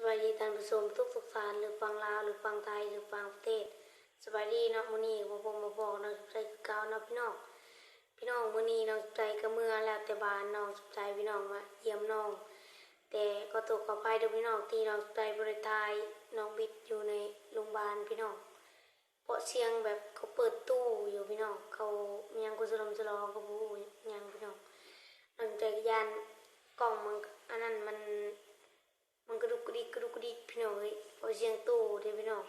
สวัสดีท่านผู้ชมทุกทุกๆท่านหรือฟังลาวหรือฟังไทยหรือฟังประเทศสวัสดีเนาะมื้อนี้บ่ผมมาบอกน้องใจคือเก่าเนาะพี่น้องพี่น้องมื้อนี้น้องใจก็เมื่อแล้วแต่บ้านน้องใจพี่น้องมาเยี่ยมน้อง แต่ก็ตกขอภัยเด้อพี่น้องที่น้องใจบ่ได้ทายน้องบิดอยู่ในโรงพยาบาลพี่น้องเพราะเสียงแบบเขาเปิดตู้อยู่พี่น้องเขายังกุศลมสลองก็บ่รู้หยังพี่น้องน้องใจก็ยานกล้องมันอันนั้นมัน มันกระดุกกระดิกกระดุกกระดิกพี่น้องเอ้ยพอเสียงตู้เด้พี่น้อง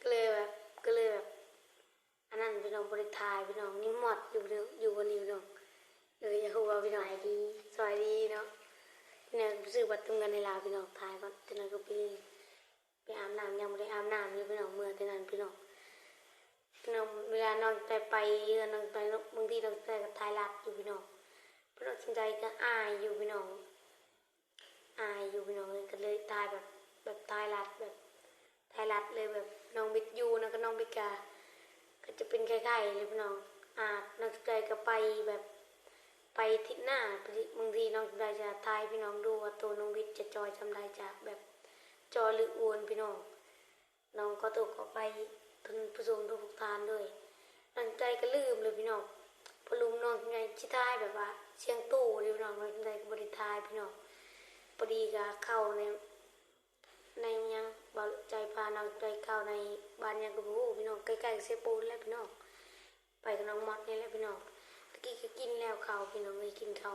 ก็เลยแบบก็เลยแบบอันนั้นพี่น้องบริทายพี่น้องนี่หมดอยู่เด้ออยู่กันอยู่พี่น้องเลยอยากรู้ว่าพี่น้องดีสวัสดีเนาะพี่น้องซื้อบัตรเติมเงินในลาวพี่น้องทายก่อนจากนั้นก็ไปไปอาบน้ำยังไม่ได้อาบน้ำอยู่พี่น้องเมื่อจากนั้นพี่น้องพี่น้องเวลานอนใจไปเรือนนอนไปบางทีนอนใจกับทายรักอยู่พี่น้องพี่น้องสนใจก็อายอยู่พี่น้อง อายอยู่พี่น้องเลยก็เลยตายแบบแบบตายรัดแบบตายรัดเลยแบบน้องบิดยูนะก็น้องบิกา ก็จะเป็นคล้ๆเลยพี่น้องอาจน้องใจก็ไปแบบไปทิศหน้าบางทีน้องใจจะทายพี่น้องดูว่าตัวน้องบิดจะจอยจำได้จากแบบจอหรืออวนพี่น้องน้องก็ตกก็ไปทนผู้ชมทุกทานด้วยน้องใจก็ลืมเลยพี่น้องพอลุงน้องไงชิทายแบบว่าเชียงตู้เลยพี่น้องน้องใจก็บริทายพี่น้อง พอดีก็เข้าในในยังบาใจพาน้องใจเข้าในบ้านยังกระบูพี่น้องใกล้ๆเซปูนแล้วพี่น้องไปกับน้องมอดนี่แหละพี่น้องตะกี้ก็กินแล้วข้าพี่น้องเลยกินเขา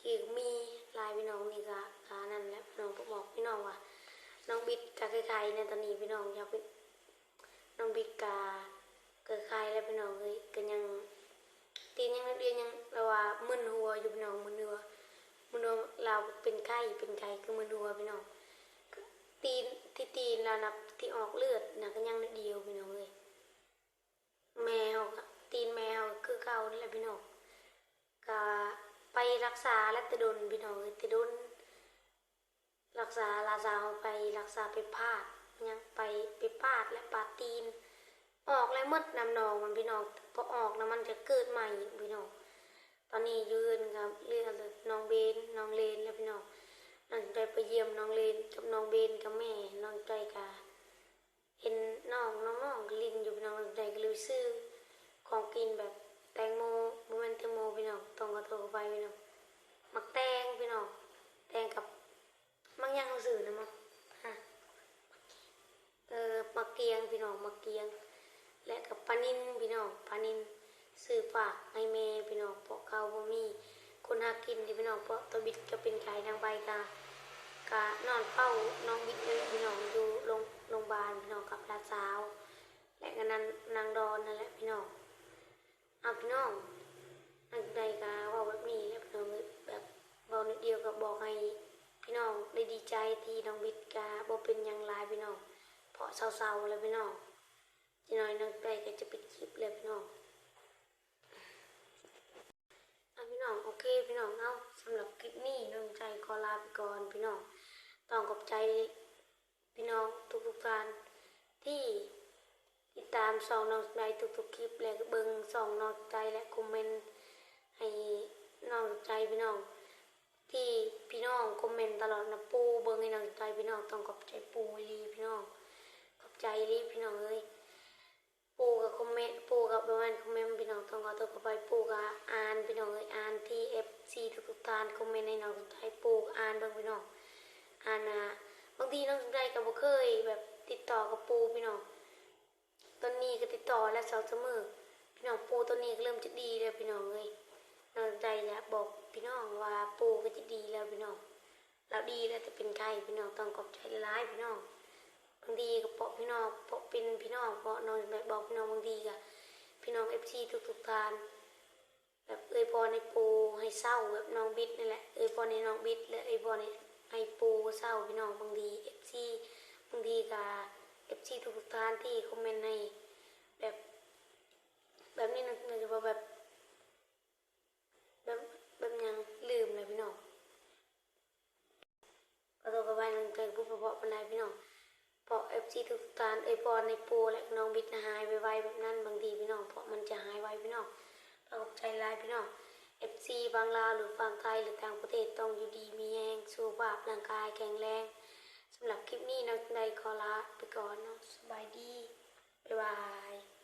กี้ก็มีลายพี่น้องนี่ก็กานั่นแหละพี่น้องก็บอกพี่น้องว่า น้องบิดกับใครๆในตอนนี้พี่น้องอยากเป็นน้องบิดกาเกิดใครแล้วพี่น้องเลยก็ยังตีนยังนักเรียนยังเราว่ามึนหัวอยู่พี่น้องมึนหัว มันเราเป็นไข้เป็นไข้คือมันรัวพี่น้องตีนที่ตีนเรานับที่ออกเลือดนะก็ยังนิดเดียวพี่น้องเลยแมวตีนแมวคือเก่านี่แหละพี่น้องก็ไปรักษาและตะดนพี่น้องเลยตะดนรักษาลาซาเอาไปรักษาไปพาดยังไปไปพาดและปาตีน ออกแล้วมดน้ำนองมันพี่น้องพอออกแล้วมันจะเกิดใหม่พี่น้อง ตอนนี้ยืนกับเรื่องน้องเบนน้องเลนแล้วพี่น้องน้องใจไปเยี่ยมน้องเลนกับน้องเบนกับแม่น้องใจกาเห็นน้องน้องน้องลินอยู่พี่น้องน้องใจก็เลยซื้อของกินแบบแตงโมโมเมนแตงโมพี่น้องตรงกระโถไปพี่น้องมักแตงพี่น้องแตงกับมักย่างสื่อนะมักฮะเออมักเกียงพี่น้องมักเกียง และกับปลานินพี่น้องปลานิน ซื้อฝากให้แม่พี่น้องเพราะเขาบ่มี คนหากินที่พี่น้องเพราะตบิดก็เป็นขายทางใบกากะนอนเฝ้าน้องบิดเลยพี่น้องอยู่โรงโรงพยาบาลพี่น้องกับลาสาว และก็นั้นนางดอนนั่นแหละพี่น้องเอาพี่น้องอันใดกาว่าแบบนี้แหละพี่น้องแบบเบานิดเดียวก็บบอกให้พี่น้องได้ดีใจที่น้องบิดกาบ่เป็นยังหลายพี่น้องเพราะเศร้าๆเลยพี่น้องจีน้อยน้องใจก็ลิปเลยพี่น้อง อะพี่น้องโอเคพี่น้องเอา สำหรับคลิปนี้น้องใจขอลาไปก่อนพี่น้องต้องขอบใจพี่น้องทุกๆท่านที่ติดตามส่องน้องใจทุกๆคลิปและเบิ่งส่องน้องใจและคอมเมนต์ให้น้องใจพี่น้อง ที่พี่น้องคอมเมนต์ตลอดนะปูเบิ่งให้น้องใจพี่น้องต้องขอบใจปูอีพี่น้องขอบใจอีพี่น้องเอ้ยปูกับคอมเมนต์ปูกับประมาณคอมเมนต์พี่น้องต้องขอตัวไปปูกับอ่านพี่น้องเอ้ยอ่านที่เอฟ ซีทุกๆทานคอมเมนต์ในน้องสนใจปูกอ่านเบิ่งพี่น้องอ่านนะบางทีน้องสนใจก็บ่เคยแบบติดต่อกับปูพี่น้องตอนนี้ก็ติดต่อแล้วสองเสมอพี่น้องปูตอนนี้ก็เริ่มจะดีแล้วพี่น้องเอ้ยน้องสนใจอยากบอกพี่น้องว่าปูก็จะดีแล้วพี่น้องเราดีแล้วจะเป็นใครพี่น้องต้องขอบใจหลายพี่น้องบางทีก็เปาะพี่น้องเปาะเป็นพี่น้องเปาะน้องแบบบอกพี่น้องบางทีก็พี่น้องเอฟซีทุกๆทาน แบบเอ้ยพอในปูให้เศร้าแบบน้องบิดนี่แหละเอ้ยพอในน้องบิดและเอ้ยพอในให้ปูเศร้าพี่น้องบางทีเอฟซีบางทีก็เอฟซีทุกๆทานที่คอมเมนต์ในแบบแบบนี้นะมันจะว่าแบบแบบแบบยังลืมเลยพี่น้องก็ต้องกระบายนังใจผู้ประกอบปัญหาพี่น้องเพราะเอฟซีทุกท่านเอยพรในปูและน้องบิดหายไปไวแบบนั้นบางทีพี่น้องเพราะมันจะหายไวพี่น้อง เอาใจลายพี่น้องเอฟซีบางลาหรือบางไทยหรือต่างประเทศต้องอยู่ดีมีแรงสุขภาพร่างกายแข็งแรงสำหรับคลิปนี้น้องในขอลาไปก่อนเนาะสบายดี บ๊ายบาย